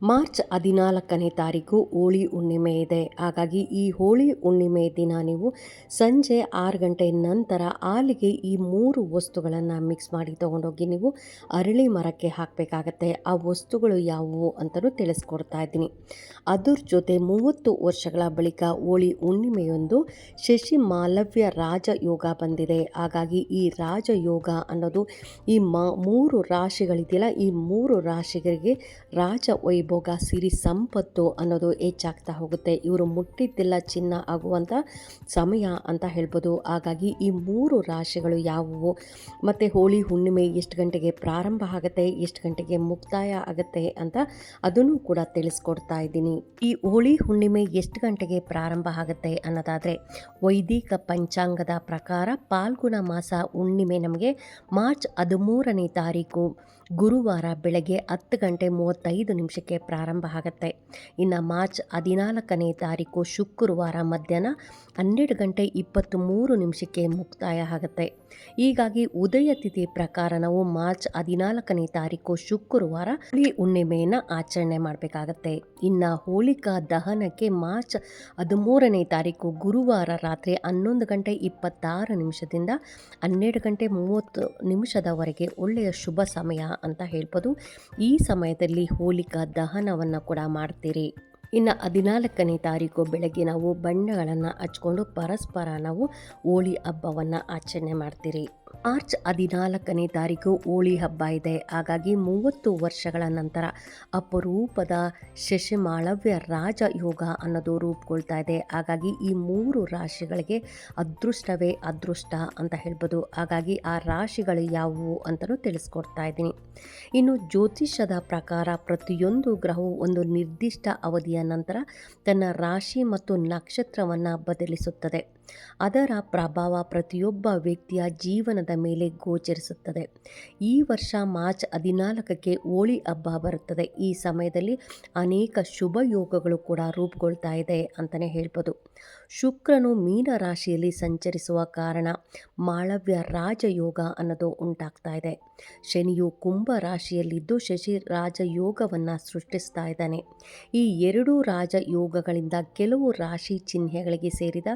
March ಹದಿನಾಲ್ಕನೇ ತಾರೀಕು ಹೋಳಿ ಹುಣ್ಣಿಮೆ ಇದೆ. ಹಾಗಾಗಿ ಈ ಹೋಳಿ ಹುಣ್ಣಿಮೆ ದಿನ ನೀವು ಸಂಜೆ ಆರು ಗಂಟೆ ನಂತರ ಹಾಲಿಗೆ ಈ ಮೂರು ವಸ್ತುಗಳನ್ನು ಮಿಕ್ಸ್ ಮಾಡಿ ತೊಗೊಂಡೋಗಿ ನೀವು ಅರಳಿ ಮರಕ್ಕೆ ಹಾಕಬೇಕಾಗತ್ತೆ. ಆ ವಸ್ತುಗಳು ಯಾವುವು ಅಂತಲೂ ತಿಳಿಸ್ಕೊಡ್ತಾ ಇದ್ದೀನಿ. ಅದ್ರ ಜೊತೆ ಮೂವತ್ತು ವರ್ಷಗಳ ಬಳಿಕ ಹೋಳಿ ಹುಣ್ಣಿಮೆಯೊಂದು ಶಶಿ ಮಾಲವ್ಯ ರಾಜಯೋಗ ಬಂದಿದೆ. ಹಾಗಾಗಿ ಈ ರಾಜಯೋಗ ಅನ್ನೋದು ಈ ಮ ಮೂರು ರಾಶಿಗಳಿದೆಯಲ್ಲ, ಈ ಮೂರು ರಾಶಿಗಳಿಗೆ ರಾಜ ವೈಭವ ಭೋಗ, ಸಿರಿ ಸಂಪತ್ತು ಅನ್ನೋದು ಹೆಚ್ಚಾಗ್ತಾ ಹೋಗುತ್ತೆ. ಇವರು ಮುಟ್ಟಿದ್ದಿಲ್ಲ ಚಿನ್ನ ಆಗುವಂಥ ಸಮಯ ಅಂತ ಹೇಳ್ಬೋದು. ಹಾಗಾಗಿ ಈ ಮೂರು ರಾಶಿಗಳು ಯಾವುವು? ಮತ್ತು ಹೋಳಿ ಹುಣ್ಣಿಮೆ ಎಷ್ಟು ಗಂಟೆಗೆ ಪ್ರಾರಂಭ ಆಗುತ್ತೆ? ಎಷ್ಟು ಗಂಟೆಗೆ ಮುಕ್ತಾಯ ಆಗುತ್ತೆ ಅಂತ ಅದನ್ನು ಕೂಡ ತಿಳಿಸ್ಕೊಡ್ತಾ ಇದ್ದೀನಿ. ಈ ಹೋಳಿ ಹುಣ್ಣಿಮೆ ಎಷ್ಟು ಗಂಟೆಗೆ ಪ್ರಾರಂಭ ಆಗುತ್ತೆ ಅನ್ನೋದಾದರೆ, ವೈದಿಕ ಪಂಚಾಂಗದ ಪ್ರಕಾರ ಪಾಲ್ಗುಣ ಮಾಸ ಹುಣ್ಣಿಮೆ ನಮಗೆ ಮಾರ್ಚ್ ಹದಿಮೂರನೇ ತಾರೀಕು ಗುರುವಾರ ಬೆಳಗ್ಗೆ ಹತ್ತು ಗಂಟೆ ಮೂವತ್ತೈದು ನಿಮಿಷಕ್ಕೆ ಪ್ರಾರಂಭ ಆಗುತ್ತೆ. ಇನ್ನು ಮಾರ್ಚ್ ಹದಿನಾಲ್ಕನೇ ತಾರೀಕು ಶುಕ್ರವಾರ ಮಧ್ಯಾಹ್ನ ಹನ್ನೆರಡು ಗಂಟೆ ಇಪ್ಪತ್ತು ಮೂರು ನಿಮಿಷಕ್ಕೆ ಮುಕ್ತಾಯ ಆಗುತ್ತೆ. ಹೀಗಾಗಿ ಉದಯ ತಿಥಿ ಪ್ರಕಾರ ನಾವು ಮಾರ್ಚ್ ಹದಿನಾಲ್ಕನೇ ತಾರೀಕು ಶುಕ್ರವಾರ ಹುಲಿ ಹುಣ್ಣಿಮೆಯನ್ನು ಆಚರಣೆ ಮಾಡಬೇಕಾಗತ್ತೆ. ಇನ್ನು ಹೋಳಿಕಾ ದಹನಕ್ಕೆ ಮಾರ್ಚ್ ಹದಿಮೂರನೇ ತಾರೀಕು ಗುರುವಾರ ರಾತ್ರಿ ಹನ್ನೊಂದು ಗಂಟೆ ಇಪ್ಪತ್ತಾರು ನಿಮಿಷದಿಂದ ಹನ್ನೆರಡು ಗಂಟೆ ಮೂವತ್ತು ನಿಮಿಷದವರೆಗೆ ಒಳ್ಳೆಯ ಶುಭ ಸಮಯ ಅಂತ ಹೇಳ್ಬೋದು. ಈ ಸಮಯದಲ್ಲಿ ಹೋಲಿಕಾ ದಹನವನ್ನು ಕೂಡ ಮಾಡ್ತೀರಿ. ಇನ್ನು ಹದಿನಾಲ್ಕನೇ ತಾರೀಕು ಬೆಳಗ್ಗೆ ನಾವು ಬಣ್ಣಗಳನ್ನು ಹಚ್ಕೊಂಡು ಪರಸ್ಪರ ನಾವು ಹೋಳಿ ಹಬ್ಬವನ್ನು ಆಚರಣೆ ಮಾಡ್ತೀರಿ. ಮಾರ್ಚ್ ಹದಿನಾಲ್ಕನೇ ತಾರೀಕು ಹೋಳಿ ಹಬ್ಬ ಇದೆ. ಹಾಗಾಗಿ ಮೂವತ್ತು ವರ್ಷಗಳ ನಂತರ ಅಪರೂಪದ ಶಶಿಮಾಳವ್ಯ ರಾಜಯೋಗ ಅನ್ನೋದು ರೂಪುಗೊಳ್ತಾ ಇದೆ. ಹಾಗಾಗಿ ಈ ಮೂರು ರಾಶಿಗಳಿಗೆ ಅದೃಷ್ಟವೇ ಅದೃಷ್ಟ ಅಂತ ಹೇಳ್ಬೋದು. ಹಾಗಾಗಿ ಆ ರಾಶಿಗಳು ಯಾವುವು ಅಂತಲೂ ತಿಳಿಸ್ಕೊಡ್ತಾ ಇದ್ದೀನಿ. ಇನ್ನು ಜ್ಯೋತಿಷ್ಯದ ಪ್ರಕಾರ ಪ್ರತಿಯೊಂದು ಗ್ರಹವು ಒಂದು ನಿರ್ದಿಷ್ಟ ಅವಧಿಯ ನಂತರ ತನ್ನ ರಾಶಿ ಮತ್ತು ನಕ್ಷತ್ರವನ್ನು ಬದಲಿಸುತ್ತದೆ. ಅದರ ಪ್ರಭಾವ ಪ್ರತಿಯೊಬ್ಬ ವ್ಯಕ್ತಿಯ ಜೀವನದ ಮೇಲೆ ಗೋಚರಿಸುತ್ತದೆ. ಈ ವರ್ಷ ಮಾರ್ಚ್ ಹದಿನಾಲ್ಕಕ್ಕೆ ಹೋಳಿ ಹಬ್ಬ ಬರುತ್ತದೆ. ಈ ಸಮಯದಲ್ಲಿ ಅನೇಕ ಶುಭ ಯೋಗಗಳು ಕೂಡ ರೂಪುಗೊಳ್ತಾ ಇದೆ ಅಂತಲೇ ಹೇಳ್ಬೋದು. ಶುಕ್ರನು ಮೀನ ರಾಶಿಯಲ್ಲಿ ಸಂಚರಿಸುವ ಕಾರಣ ಮಾಳವ್ಯ ರಾಜಯೋಗ ಅನ್ನೋದು ಉಂಟಾಗ್ತಾ ಇದೆ. ಶನಿಯು ಕುಂಭ ರಾಶಿಯಲ್ಲಿದ್ದು ಶಶಿ ರಾಜಯೋಗವನ್ನು ಸೃಷ್ಟಿಸ್ತಾ ಇದ್ದಾನೆ. ಈ ಎರಡೂ ರಾಜಯೋಗಗಳಿಂದ ಕೆಲವು ರಾಶಿ ಚಿಹ್ನೆಗಳಿಗೆ ಸೇರಿದ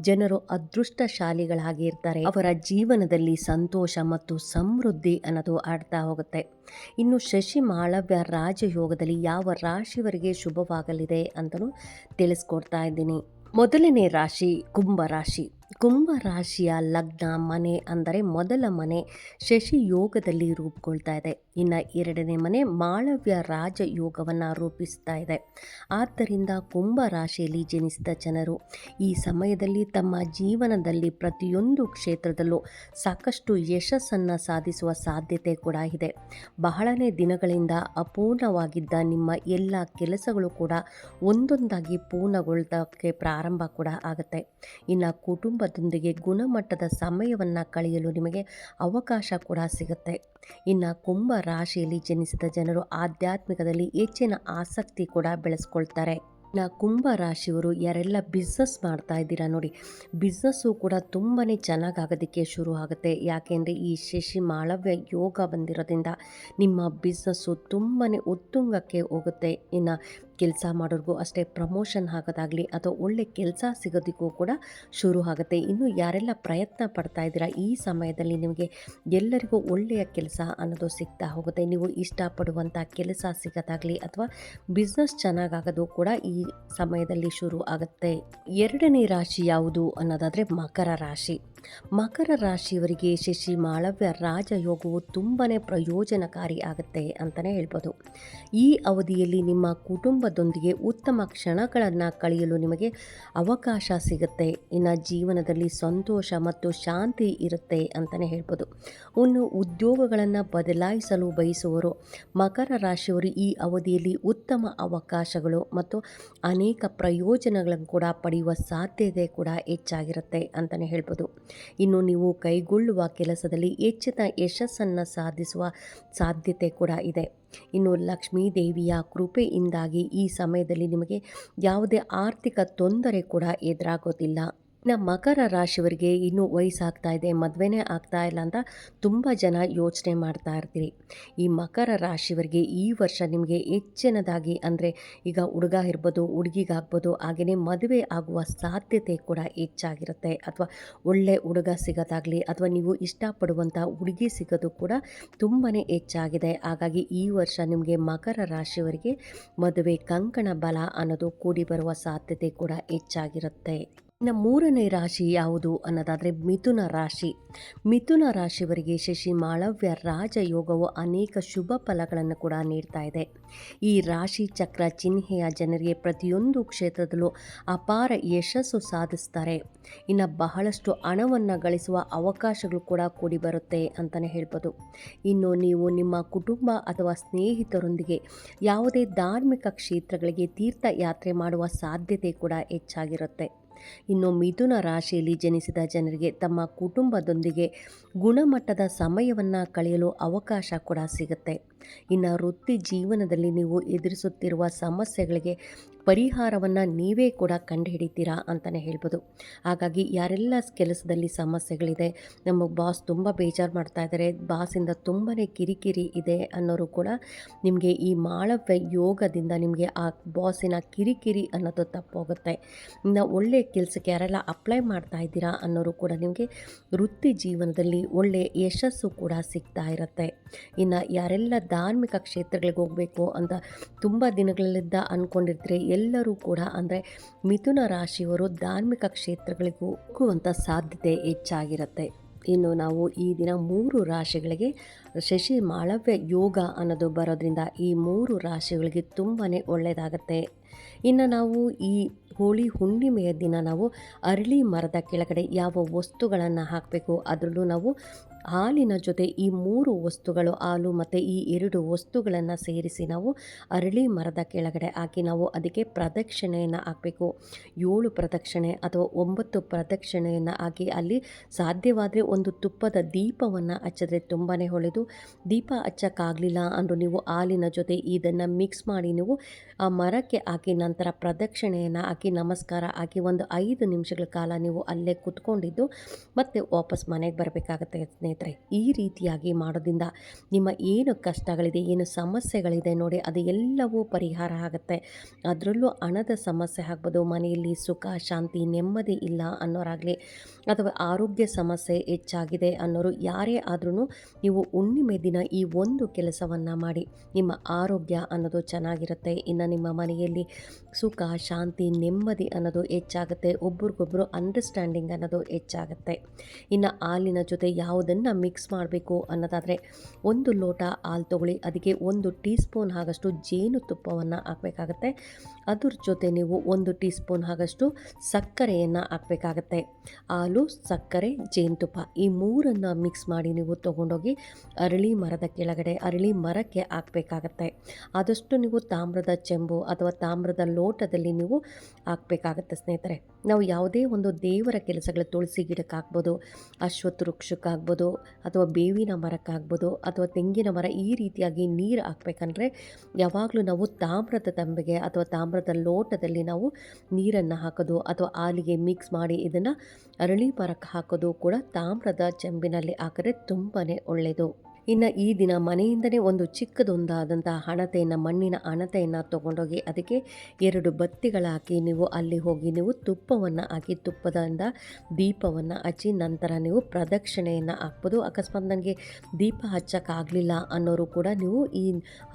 ಜನರು ಅದೃಷ್ಟಶಾಲಿಗಳಾಗಿ ಇರ್ತಾರೆ. ಅವರ ಜೀವನದಲ್ಲಿ ಸಂತೋಷ ಮತ್ತು ಸಮೃದ್ಧಿ ಅನ್ನೋದು ಆಡ್ತಾ ಹೋಗುತ್ತೆ. ಇನ್ನು ಶಶಿ ಮಾಳವ್ಯ ರಾಜಯೋಗದಲ್ಲಿ ಯಾವ ರಾಶಿವರಿಗೆ ಶುಭವಾಗಲಿದೆ ಅಂತಲೂ ತಿಳಿಸ್ಕೊಡ್ತಾ ಇದ್ದೀನಿ. ಮೊದಲನೇ ರಾಶಿ ಕುಂಭ ರಾಶಿ. ಕುಂಭ ರಾಶಿಯ ಲಗ್ನ ಮನೆ ಅಂದರೆ ಮೊದಲ ಮನೆ ಶಶಿ ಯೋಗದಲ್ಲಿ ರೂಪುಗೊಳ್ತಾ ಇದೆ. ಇನ್ನು ಎರಡನೇ ಮನೆ ಮಾಳವ್ಯ ರಾಜ ಯೋಗವನ್ನು ರೂಪಿಸ್ತಾ ಇದೆ. ಆದ್ದರಿಂದ ಕುಂಭ ರಾಶಿಯಲ್ಲಿ ಜನಿಸಿದ ಜನರು ಈ ಸಮಯದಲ್ಲಿ ತಮ್ಮ ಜೀವನದಲ್ಲಿ ಪ್ರತಿಯೊಂದು ಕ್ಷೇತ್ರದಲ್ಲೂ ಸಾಕಷ್ಟು ಯಶಸ್ಸನ್ನು ಸಾಧಿಸುವ ಸಾಧ್ಯತೆ ಕೂಡ ಇದೆ. ಬಹಳನೇ ದಿನಗಳಿಂದ ಅಪೂರ್ಣವಾಗಿದ್ದ ನಿಮ್ಮ ಎಲ್ಲ ಕೆಲಸಗಳು ಕೂಡ ಒಂದೊಂದಾಗಿ ಪೂರ್ಣಗೊಳ್ಳೋಕ್ಕೆ ಪ್ರಾರಂಭ ಕೂಡ ಆಗುತ್ತೆ. ಇನ್ನು ಕುಟುಂಬದೊಂದಿಗೆ ಗುಣಮಟ್ಟದ ಸಮಯವನ್ನು ಕಳೆಯಲು ನಿಮಗೆ ಅವಕಾಶ ಕೂಡ ಸಿಗುತ್ತೆ. ಇನ್ನು ಕುಂಭ ರಾಶಿಯಲ್ಲಿ ಜನಿಸಿದ ಜನರು ಆಧ್ಯಾತ್ಮಿಕದಲ್ಲಿ ಹೆಚ್ಚಿನ ಆಸಕ್ತಿ ಕೂಡ ಬೆಳೆಸ್ಕೊಳ್ತಾರೆ. ಇನ್ನು ಕುಂಭ ರಾಶಿಯವರು ಯಾರೆಲ್ಲ ಬಿಸ್ನೆಸ್ ಮಾಡ್ತಾ ಇದ್ದೀರಾ ನೋಡಿ ಬಿಸ್ನೆಸ್ಸು ಕೂಡ ತುಂಬಾ ಚೆನ್ನಾಗಾಗೋದಕ್ಕೆ ಶುರು ಆಗುತ್ತೆ. ಯಾಕೆಂದರೆ ಈ ಶಶಿ ಮಾಳವ್ಯ ಯೋಗ ಬಂದಿರೋದ್ರಿಂದ ನಿಮ್ಮ ಬಿಸ್ನೆಸ್ಸು ತುಂಬಾ ಉತ್ತುಂಗಕ್ಕೆ ಹೋಗುತ್ತೆ. ಇನ್ನು ಕೆಲಸ ಮಾಡೋರಿಗೂ ಅಷ್ಟೇ ಪ್ರಮೋಷನ್ ಆಗೋದಾಗಲಿ ಅಥವಾ ಒಳ್ಳೆ ಕೆಲಸ ಸಿಗೋದಕ್ಕೂ ಕೂಡ ಶುರು ಆಗುತ್ತೆ. ಇನ್ನು ಯಾರೆಲ್ಲ ಪ್ರಯತ್ನ ಪಡ್ತಾ ಇದ್ದೀರಾ, ಈ ಸಮಯದಲ್ಲಿ ನಿಮಗೆ ಎಲ್ಲರಿಗೂ ಒಳ್ಳೆಯ ಕೆಲಸ ಅನ್ನೋದು ಸಿಗ್ತಾ ಹೋಗುತ್ತೆ. ನೀವು ಇಷ್ಟಪಡುವಂಥ ಕೆಲಸ ಸಿಗೋದಾಗಲಿ ಅಥವಾ ಬಿಸ್ನೆಸ್ ಚೆನ್ನಾಗಾಗೋದು ಕೂಡ ಈ ಸಮಯದಲ್ಲಿ ಶುರು ಆಗುತ್ತೆ. ಎರಡನೇ ರಾಶಿ ಯಾವುದು ಅನ್ನೋದಾದರೆ ಮಕರ ರಾಶಿ. ಮಕರ ರಾಶಿಯವರಿಗೆ ಶಶಿ ಮಾಳವ್ಯ ರಾಜಯೋಗವು ತುಂಬಾ ಪ್ರಯೋಜನಕಾರಿ ಆಗುತ್ತೆ ಅಂತಲೇ ಹೇಳ್ಬೋದು. ಈ ಅವಧಿಯಲ್ಲಿ ನಿಮ್ಮ ಕುಟುಂಬದೊಂದಿಗೆ ಉತ್ತಮ ಕ್ಷಣಗಳನ್ನು ಕಳೆಯಲು ನಿಮಗೆ ಅವಕಾಶ ಸಿಗುತ್ತೆ. ಇನ್ನು ಜೀವನದಲ್ಲಿ ಸಂತೋಷ ಮತ್ತು ಶಾಂತಿ ಇರುತ್ತೆ ಅಂತಲೇ ಹೇಳ್ಬೋದು. ಇನ್ನು ಉದ್ಯೋಗಗಳನ್ನು ಬದಲಾಯಿಸಲು ಬಯಸುವರು ಮಕರ ರಾಶಿಯವರು ಈ ಅವಧಿಯಲ್ಲಿ ಉತ್ತಮ ಅವಕಾಶಗಳು ಮತ್ತು ಅನೇಕ ಪ್ರಯೋಜನಗಳನ್ನು ಕೂಡ ಪಡೆಯುವ ಸಾಧ್ಯತೆ ಕೂಡ ಹೆಚ್ಚಾಗಿರುತ್ತೆ ಅಂತಲೇ ಹೇಳ್ಬೋದು. ಇನ್ನು ನೀವು ಕೈಗೊಳ್ಳುವ ಕೆಲಸದಲ್ಲಿ ಹೆಚ್ಚಿನ ಯಶಸ್ಸನ್ನು ಸಾಧಿಸುವ ಸಾಧ್ಯತೆ ಕೂಡ ಇದೆ. ಇನ್ನು ಲಕ್ಷ್ಮೀ ದೇವಿಯ ಕೃಪೆಯಿಂದಾಗಿ ಈ ಸಮಯದಲ್ಲಿ ನಿಮಗೆ ಯಾವುದೇ ಆರ್ಥಿಕ ತೊಂದರೆ ಕೂಡ ಎದುರಾಗೋದಿಲ್ಲ. ಇನ್ನು ಮಕರ ರಾಶಿಯವರಿಗೆ ಇನ್ನೂ ವಯಸ್ಸಾಗ್ತಾ ಇದೆ, ಮದುವೆನೇ ಆಗ್ತಾ ಇಲ್ಲ ಅಂತ ತುಂಬ ಜನ ಯೋಚನೆ ಮಾಡ್ತಾ ಇರ್ತೀರಿ. ಈ ಮಕರ ರಾಶಿಯವರಿಗೆ ಈ ವರ್ಷ ನಿಮಗೆ ಹೆಚ್ಚಿನದಾಗಿ ಅಂದರೆ ಈಗ ಹುಡುಗ ಇರ್ಬೋದು ಹುಡುಗಿಗಾಗ್ಬೋದು ಹಾಗೆಯೇ ಮದುವೆ ಆಗುವ ಸಾಧ್ಯತೆ ಕೂಡ ಹೆಚ್ಚಾಗಿರುತ್ತೆ. ಅಥವಾ ಒಳ್ಳೆ ಹುಡುಗ ಸಿಗೋದಾಗಲಿ, ಅಥವಾ ನೀವು ಇಷ್ಟಪಡುವಂಥ ಹುಡುಗಿ ಸಿಗೋದು ಕೂಡ ತುಂಬಾ ಹೆಚ್ಚಾಗಿದೆ. ಹಾಗಾಗಿ ಈ ವರ್ಷ ನಿಮಗೆ ಮಕರ ರಾಶಿಯವರಿಗೆ ಮದುವೆ ಕಂಕಣ ಬಲ ಅನ್ನೋದು ಕೂಡಿ ಬರುವ ಸಾಧ್ಯತೆ ಕೂಡ ಹೆಚ್ಚಾಗಿರುತ್ತೆ. ಇನ್ನು ಮೂರನೇ ರಾಶಿ ಯಾವುದು ಅನ್ನೋದಾದರೆ ಮಿಥುನ ರಾಶಿ. ಮಿಥುನ ರಾಶಿಯವರಿಗೆ ಶಶಿ ಮಾಳವ್ಯ ರಾಜಯೋಗವು ಅನೇಕ ಶುಭ ಫಲಗಳನ್ನು ಕೂಡ ನೀಡ್ತಾ ಇದೆ. ಈ ರಾಶಿ ಚಕ್ರ ಚಿಹ್ನೆಯ ಜನರಿಗೆ ಪ್ರತಿಯೊಂದು ಕ್ಷೇತ್ರದಲ್ಲೂ ಅಪಾರ ಯಶಸ್ಸು ಸಾಧಿಸ್ತಾರೆ. ಇನ್ನು ಬಹಳಷ್ಟು ಹಣವನ್ನು ಗಳಿಸುವ ಅವಕಾಶಗಳು ಕೂಡ ಕೂಡಿ ಬರುತ್ತೆ ಅಂತಲೇ ಹೇಳ್ಬೋದು. ಇನ್ನು ನೀವು ನಿಮ್ಮ ಕುಟುಂಬ ಅಥವಾ ಸ್ನೇಹಿತರೊಂದಿಗೆ ಯಾವುದೇ ಧಾರ್ಮಿಕ ಕ್ಷೇತ್ರಗಳಿಗೆ ತೀರ್ಥಯಾತ್ರೆ ಮಾಡುವ ಸಾಧ್ಯತೆ ಕೂಡ ಹೆಚ್ಚಾಗಿರುತ್ತೆ. ಇನ್ನು ಮಿಥುನ ರಾಶಿಯಲ್ಲಿ ಜನಿಸಿದ ಜನರಿಗೆ ತಮ್ಮ ಕುಟುಂಬದೊಂದಿಗೆ ಗುಣಮಟ್ಟದ ಸಮಯವನ್ನು ಕಳೆಯಲು ಅವಕಾಶ ಕೂಡ ಸಿಗುತ್ತೆ. ಇನ್ನು ವೃತ್ತಿ ಜೀವನದಲ್ಲಿ ನೀವು ಎದುರಿಸುತ್ತಿರುವ ಸಮಸ್ಯೆಗಳಿಗೆ ಪರಿಹಾರವನ್ನು ನೀವೇ ಕೂಡ ಕಂಡುಹಿಡಿತೀರಾ ಅಂತಲೇ ಹೇಳ್ಬೋದು. ಹಾಗಾಗಿ ಯಾರೆಲ್ಲ ಕೆಲಸದಲ್ಲಿ ಸಮಸ್ಯೆಗಳಿದೆ, ನಮ್ಮ ಬಾಸ್ ತುಂಬ ಬೇಜಾರು ಮಾಡ್ತಾ ಇದ್ದಾರೆ, ಬಾಸಿಂದ ತುಂಬಾ ಕಿರಿಕಿರಿ ಇದೆ ಅನ್ನೋರು ಕೂಡ ನಿಮಗೆ ಈ ಮಾಳವ್ಯ ಯೋಗದಿಂದ ನಿಮಗೆ ಆ ಬಾಸಿನ ಕಿರಿಕಿರಿ ಅನ್ನೋದು ತಪ್ಪೋಗುತ್ತೆ. ಇನ್ನು ಒಳ್ಳೆಯ ಕೆಲಸಕ್ಕೆ ಯಾರೆಲ್ಲ ಅಪ್ಲೈ ಮಾಡ್ತಾ ಇದ್ದೀರಾ ಅನ್ನೋರು ಕೂಡ ನಿಮಗೆ ವೃತ್ತಿ ಜೀವನದಲ್ಲಿ ಒಳ್ಳೆಯ ಯಶಸ್ಸು ಕೂಡ ಸಿಗ್ತಾ ಇರುತ್ತೆ. ಇನ್ನು ಯಾರೆಲ್ಲ ಧಾರ್ಮಿಕ ಕ್ಷೇತ್ರಗಳಿಗೆ ಹೋಗಬೇಕು ಅಂತ ತುಂಬ ದಿನಗಳಿಂದ ಅಂದ್ಕೊಂಡಿರ್ತೀರಿ ಎಲ್ಲರೂ ಕೂಡ ಅಂದರೆ ಮಿಥುನ ರಾಶಿಯವರು ಧಾರ್ಮಿಕ ಕ್ಷೇತ್ರಗಳಿಗೆ ಹೋಗುವಂಥ ಸಾಧ್ಯತೆ ಹೆಚ್ಚಾಗಿರುತ್ತೆ. ಇನ್ನು ನಾವು ಈ ದಿನ ಮೂರು ರಾಶಿಗಳಿಗೆ ಶಶಿ ಮಾಳವ್ಯ ಯೋಗ ಅನ್ನೋದು ಬರೋದ್ರಿಂದ ಈ ಮೂರು ರಾಶಿಗಳಿಗೆ ತುಂಬಾ ಒಳ್ಳೆಯದಾಗತ್ತೆ ಇನ್ನು ನಾವು ಈ ಹೋಳಿ ಹುಣ್ಣಿಮೆಯ ದಿನ ನಾವು ಅರಳಿ ಮರದ ಕೆಳಗಡೆ ಯಾವ ವಸ್ತುಗಳನ್ನು ಹಾಕಬೇಕು ಅದರಲ್ಲೂ ನಾವು ಹಾಲಿನ ಜೊತೆ ಈ ಮೂರು ವಸ್ತುಗಳು, ಹಾಲು ಮತ್ತು ಈ ಎರಡು ವಸ್ತುಗಳನ್ನು ಸೇರಿಸಿ ನಾವು ಅರಳಿ ಮರದ ಕೆಳಗಡೆ ಹಾಕಿ ನಾವು ಅದಕ್ಕೆ ಪ್ರದಕ್ಷಿಣೆಯನ್ನು ಹಾಕಬೇಕು. ಏಳು ಪ್ರದಕ್ಷಿಣೆ ಅಥವಾ ಒಂಬತ್ತು ಪ್ರದಕ್ಷಿಣೆಯನ್ನು ಹಾಕಿ ಅಲ್ಲಿ ಸಾಧ್ಯವಾದರೆ ಒಂದು ತುಪ್ಪದ ದೀಪವನ್ನು ಹಚ್ಚಿದ್ರೆ ತುಂಬಾ ಒಳ್ಳೆಯದು ದೀಪ ಹಚ್ಚಕ್ಕಾಗಲಿಲ್ಲ ಅಂದರೆ ನೀವು ಹಾಲಿನ ಜೊತೆ ಇದನ್ನು ಮಿಕ್ಸ್ ಮಾಡಿ ನೀವು ಆ ಮರಕ್ಕೆ ಹಾಕಿ ನಂತರ ಪ್ರದಕ್ಷಿಣೆಯನ್ನು ಹಾಕಿ ನಮಸ್ಕಾರ ಹಾಕಿ ಒಂದು ಐದು ನಿಮಿಷಗಳ ಕಾಲ ನೀವು ಅಲ್ಲೇ ಕುತ್ಕೊಂಡಿದ್ದು ಮತ್ತೆ ವಾಪಸ್ ಮನೆಗೆ ಬರಬೇಕಾಗತ್ತೆ ಈ ರೀತಿಯಾಗಿ ಮಾಡೋದ್ರಿಂದ ನಿಮ್ಮ ಏನು ಕಷ್ಟಗಳಿದೆ, ಏನು ಸಮಸ್ಯೆಗಳಿದೆ ನೋಡಿ ಅದು ಎಲ್ಲವೂ ಪರಿಹಾರ ಆಗುತ್ತೆ. ಅದರಲ್ಲೂ ಹಣದ ಸಮಸ್ಯೆ ಆಗ್ಬೋದು, ಮನೆಯಲ್ಲಿ ಸುಖ, ಶಾಂತಿ, ನೆಮ್ಮದಿ ಇಲ್ಲ ಅನ್ನೋರಾಗಲಿ ಅಥವಾ ಆರೋಗ್ಯ ಸಮಸ್ಯೆ ಹೆಚ್ಚಾಗಿದೆ ಅನ್ನೋರು ಯಾರೇ ಆದ್ರೂ ನೀವು ಹುಣ್ಣಿಮೆ ದಿನ ಈ ಒಂದು ಕೆಲಸವನ್ನು ಮಾಡಿ ನಿಮ್ಮ ಆರೋಗ್ಯ ಅನ್ನೋದು ಚೆನ್ನಾಗಿರುತ್ತೆ. ಇನ್ನು ನಿಮ್ಮ ಮನೆಯಲ್ಲಿ ಸುಖ, ಶಾಂತಿ, ನೆಮ್ಮದಿ ಅನ್ನೋದು ಹೆಚ್ಚಾಗುತ್ತೆ. ಒಬ್ರಿಗೊಬ್ರು ಅಂಡರ್ಸ್ಟ್ಯಾಂಡಿಂಗ್ ಅನ್ನೋದು ಹೆಚ್ಚಾಗುತ್ತೆ. ಇನ್ನು ಹಾಲಿನ ಜೊತೆ ಯಾವುದನ್ನು ಮಿಕ್ಸ್ ಮಾಡಬೇಕು ಅನ್ನೋದಾದರೆ ಒಂದು ಲೋಟ ಹಾಲು ತೊಗೊಳ್ಳಿ. ಅದಕ್ಕೆ ಒಂದು ಟೀ ಸ್ಪೂನ್ ಆಗಷ್ಟು ಜೇನುತುಪ್ಪವನ್ನು ಹಾಕಬೇಕಾಗತ್ತೆ. ಅದ್ರ ಜೊತೆ ನೀವು ಒಂದು ಟೀ ಸ್ಪೂನ್ ಆಗಷ್ಟು ಸಕ್ಕರೆಯನ್ನು ಹಾಕಬೇಕಾಗತ್ತೆ. ಹಾಲು, ಸಕ್ಕರೆ ಜೇನುತುಪ್ಪ ಈ ಮೂರನ್ನು ಮಿಕ್ಸ್ ಮಾಡಿ ನೀವು ತೊಗೊಂಡೋಗಿ ಅರಳಿ ಮರದ ಕೆಳಗಡೆ, ಅರಳಿ ಮರಕ್ಕೆ ಹಾಕಬೇಕಾಗತ್ತೆ. ಆದಷ್ಟು ನೀವು ತಾಮ್ರದ ಚೆಂಬು ಅಥವಾ ತಾಮ್ರದ ಲೋಟದಲ್ಲಿ ನೀವು ಹಾಕಬೇಕಾಗತ್ತೆ ಸ್ನೇಹಿತರೆ. ನಾವು ಯಾವುದೇ ಒಂದು ದೇವರ ಕೆಲಸಗಳ ತುಳಸಿ ಗಿಡಕ್ಕೆ ಹಾಕ್ಬೋದು ಅಶ್ವತ್ಥ ವೃಕ್ಷಕ್ಕಾಗ್ಬೋದು ಅಥವಾ ಬೇವಿನ ಮರಕ್ಕಾಗ್ಬೋದು ಅಥವಾ ತೆಂಗಿನ ಮರ ಈ ರೀತಿಯಾಗಿ ನೀರು ಹಾಕ್ಬೇಕಂದ್ರೆ ಯಾವಾಗಲೂ ನಾವು ತಾಮ್ರದ ತಂಬೆಗೆ ಅಥವಾ ತಾಮ್ರದ ಲೋಟದಲ್ಲಿ ನಾವು ನೀರನ್ನು ಹಾಕೋದು ಅಥವಾ ಹಾಲಿಗೆ ಮಿಕ್ಸ್ ಮಾಡಿ ಇದನ್ನು ಅರಳಿ ಮರಕ್ಕೆ ಹಾಕೋದು ಕೂಡ ತಾಮ್ರದ ಚೆಂಬಿನಲ್ಲಿ ಹಾಕಿದ್ರೆ ತುಂಬಾ ಒಳ್ಳೆಯದು ಇನ್ನು ಈ ದಿನ ಮನೆಯಿಂದಲೇ ಒಂದು ಚಿಕ್ಕದೊಂದಾದಂಥ ಹಣತೆಯನ್ನು, ಮಣ್ಣಿನ ಹಣತೆಯನ್ನು ತೊಗೊಂಡೋಗಿ ಅದಕ್ಕೆ ಎರಡು ಬತ್ತಿಗಳಾಕಿ ನೀವು ಅಲ್ಲಿ ಹೋಗಿ ನೀವು ತುಪ್ಪವನ್ನು ಹಾಕಿ, ತುಪ್ಪದಿಂದ ದೀಪವನ್ನು ಹಚ್ಚಿ ನಂತರ ನೀವು ಪ್ರದಕ್ಷಿಣೆಯನ್ನು ಹಾಕ್ಬೋದು. ಅಕಸ್ಮಾತ್ ನನಗೆ ದೀಪ ಹಚ್ಚೋಕ್ಕಾಗಲಿಲ್ಲ ಅನ್ನೋರು ಕೂಡ ನೀವು ಈ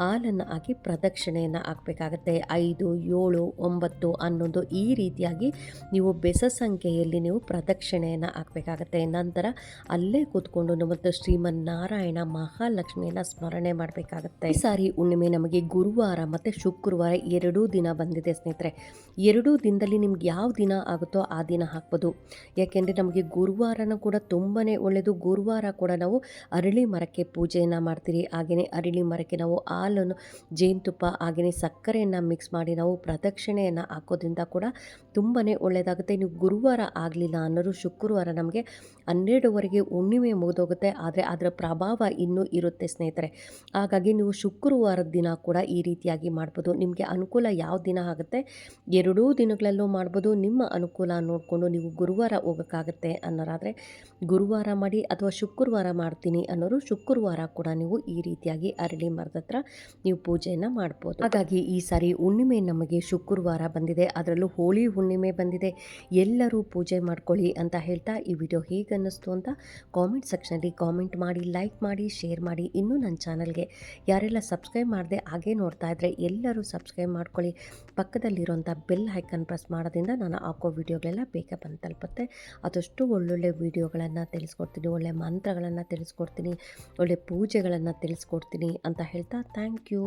ಹಾಲನ್ನು ಹಾಕಿ ಪ್ರದಕ್ಷಿಣೆಯನ್ನು ಹಾಕಬೇಕಾಗತ್ತೆ. ಐದು, ಏಳು, ಒಂಬತ್ತು ಹನ್ನೊಂದು ಈ ರೀತಿಯಾಗಿ ನೀವು ಬೆಸ ಸಂಖ್ಯೆಯಲ್ಲಿ ನೀವು ಪ್ರದಕ್ಷಿಣೆಯನ್ನು ಹಾಕಬೇಕಾಗತ್ತೆ. ನಂತರ ಅಲ್ಲೇ ಕೂತ್ಕೊಂಡು ಮತ್ತು ಶ್ರೀಮನ್ ನಾರಾಯಣ ಮಹಾಲಕ್ಷ್ಮಿಯನ್ನು ಸ್ಮರಣೆ ಮಾಡಬೇಕಾಗುತ್ತೆ. ಈ ಸಾರಿ ಹುಣ್ಣಿಮೆ ನಮಗೆ ಗುರುವಾರ ಮತ್ತು ಶುಕ್ರವಾರ ಎರಡೂ ದಿನ ಬಂದಿದೆ ಸ್ನೇಹಿತರೆ. ಎರಡೂ ದಿನದಲ್ಲಿ ನಿಮ್ಗೆ ಯಾವ ದಿನ ಆಗುತ್ತೋ ಆ ದಿನ ಹಾಕ್ಬೋದು. ಯಾಕೆಂದರೆ ನಮಗೆ ಗುರುವಾರನೂ ಕೂಡ ತುಂಬಾ ಒಳ್ಳೆಯದು ಗುರುವಾರ ಕೂಡ ನಾವು ಅರಳಿ ಮರಕ್ಕೆ ಪೂಜೆಯನ್ನು ಮಾಡ್ತೀರಿ. ಹಾಗೆಯೇ ಅರಳಿ ಮರಕ್ಕೆ ನಾವು ಹಾಲನ್ನು, ಜೇನುತುಪ್ಪ, ಹಾಗೆಯೇ ಸಕ್ಕರೆಯನ್ನು ಮಿಕ್ಸ್ ಮಾಡಿ ನಾವು ಪ್ರದಕ್ಷಿಣೆಯನ್ನು ಹಾಕೋದ್ರಿಂದ ಕೂಡ ತುಂಬಾ ಒಳ್ಳೆಯದಾಗುತ್ತೆ ನೀವು ಗುರುವಾರ ಆಗಲಿಲ್ಲ ಅನ್ನೋರು ಶುಕ್ರವಾರ ನಮಗೆ ಹನ್ನೆರಡುವರೆಗೆ ಹುಣ್ಣಿಮೆ ಮುಗಿದೋಗುತ್ತೆ. ಆದರೆ ಅದರ ಪ್ರಭಾವ ಇನ್ನು ಇನ್ನೂ ಇರುತ್ತೆ ಸ್ನೇಹಿತರೆ. ಹಾಗಾಗಿ ನೀವು ಶುಕ್ರವಾರದ ದಿನ ಕೂಡ ಈ ರೀತಿಯಾಗಿ ಮಾಡ್ಬೋದು. ನಿಮಗೆ ಅನುಕೂಲ ಯಾವ ದಿನ ಆಗುತ್ತೆ? ಎರಡೂ ದಿನಗಳಲ್ಲೂ ಮಾಡ್ಬೋದು. ನಿಮ್ಮ ಅನುಕೂಲ ನೋಡಿಕೊಂಡು ನೀವು ಗುರುವಾರ ಹೋಗೋಕ್ಕಾಗತ್ತೆ ಅನ್ನೋರಾದರೆ ಗುರುವಾರ ಮಾಡಿ ಅಥವಾ ಶುಕ್ರವಾರ ಮಾಡ್ತೀನಿ ಅನ್ನೋರು ಶುಕ್ರವಾರ ಕೂಡ ನೀವು ಈ ರೀತಿಯಾಗಿ ಅರಳಿ ಮರದ ಹತ್ರ ನೀವು ಪೂಜೆಯನ್ನು ಮಾಡ್ಬೋದು. ಹಾಗಾಗಿ ಈ ಸಾರಿ ಹುಣ್ಣಿಮೆ ನಮಗೆ ಶುಕ್ರವಾರ ಬಂದಿದೆ. ಅದರಲ್ಲೂ ಹೋಳಿ ಹುಣ್ಣಿಮೆ ಬಂದಿದೆ. ಎಲ್ಲರೂ ಪೂಜೆ ಮಾಡ್ಕೊಳ್ಳಿ ಅಂತ ಹೇಳ್ತಾ ಈ ವಿಡಿಯೋ ಹೇಗೆ ಅನ್ನಿಸ್ತು ಅಂತ ಕಾಮೆಂಟ್ ಸೆಕ್ಷನಲ್ಲಿ ಕಾಮೆಂಟ್ ಮಾಡಿ, ಲೈಕ್ ಮಾಡಿ ಶೇರ್ ಮಾಡಿ ಇನ್ನೂ ನನ್ನ ಚಾನಲ್ಗೆ ಯಾರೆಲ್ಲ ಸಬ್ಸ್ಕ್ರೈಬ್ ಮಾಡದೆ ಹಾಗೆ ನೋಡ್ತಾ ಇದ್ದರೆ ಎಲ್ಲರೂ ಸಬ್ಸ್ಕ್ರೈಬ್ ಮಾಡ್ಕೊಳ್ಳಿ. ಪಕ್ಕದಲ್ಲಿರುವಂಥ ಬೆಲ್ ಹೈಕನ್ ಪ್ರೆಸ್ ಮಾಡೋದ್ರಿಂದ ನಾನು ಹಾಕೋ ವೀಡಿಯೋಗಳೆಲ್ಲ ಬೇಗ ಬಂದು ತಲುಪುತ್ತೆ. ಅದಷ್ಟು ಒಳ್ಳೊಳ್ಳೆ ವೀಡಿಯೋಗಳನ್ನು ತಿಳಿಸ್ಕೊಡ್ತೀನಿ, ಒಳ್ಳೆ ಮಂತ್ರಗಳನ್ನು ತಿಳಿಸ್ಕೊಡ್ತೀನಿ, ಒಳ್ಳೆ ಪೂಜೆಗಳನ್ನು ತಿಳಿಸ್ಕೊಡ್ತೀನಿ ಅಂತ ಹೇಳ್ತಾ ಥ್ಯಾಂಕ್ ಯು